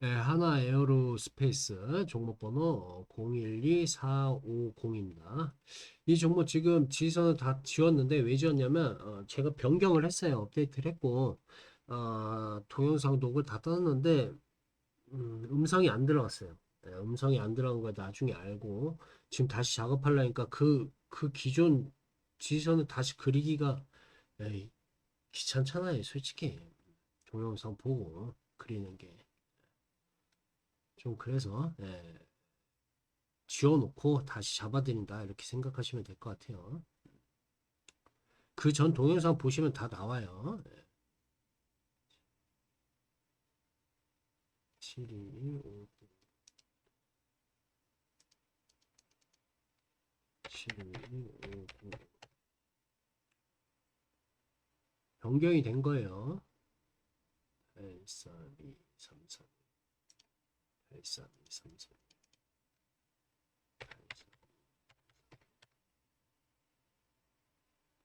네, 하나 에어로스페이스 종목번호 012450입니다. 이 종목 지금 지선을 다 지웠는데 왜 지웠냐면 어, 제가 변경을 했어요. 업데이트를 했고 어, 동영상 녹을 다 떴는데 음, 음성이 안 들어갔어요. 네, 음성이 안 들어간 걸 나중에 알고 지금 다시 작업하려니까 그, 그 기존 지선을 다시 그리기가 에이, 귀찮잖아요. 솔직히 동영상 보고 그리는 게. 좀 그래서 예, 지워놓고 다시 잡아드린다 이렇게 생각하시면 될 것 같아요. 그 전 동영상 보시면 다 나와요. 예. 7, 2, 5, 7, 2, 5, 9 변경이 된 거예요. 8, 4, 2, 3, 4 8, 3, 2, 3, 4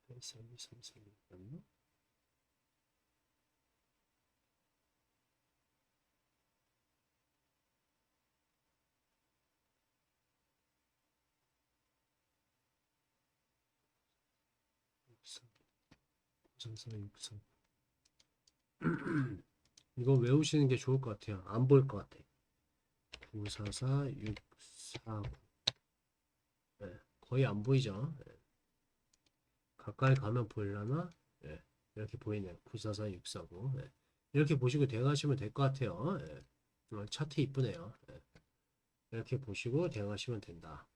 8, 3, 2, 3, 4 맞나? 삼사 육삼 이거 외우시는 게 좋을 것 같아요. 안 보일 것 같아. 944 649 네, 거의 안 보이죠? 네. 가까이 가면 보일라나? 네, 이렇게 보이네요. 944 649 네. 이렇게 보시고 대응하시면 될 것 같아요. 네. 어, 차트 이쁘네요. 네. 이렇게 보시고 대응하시면 된다.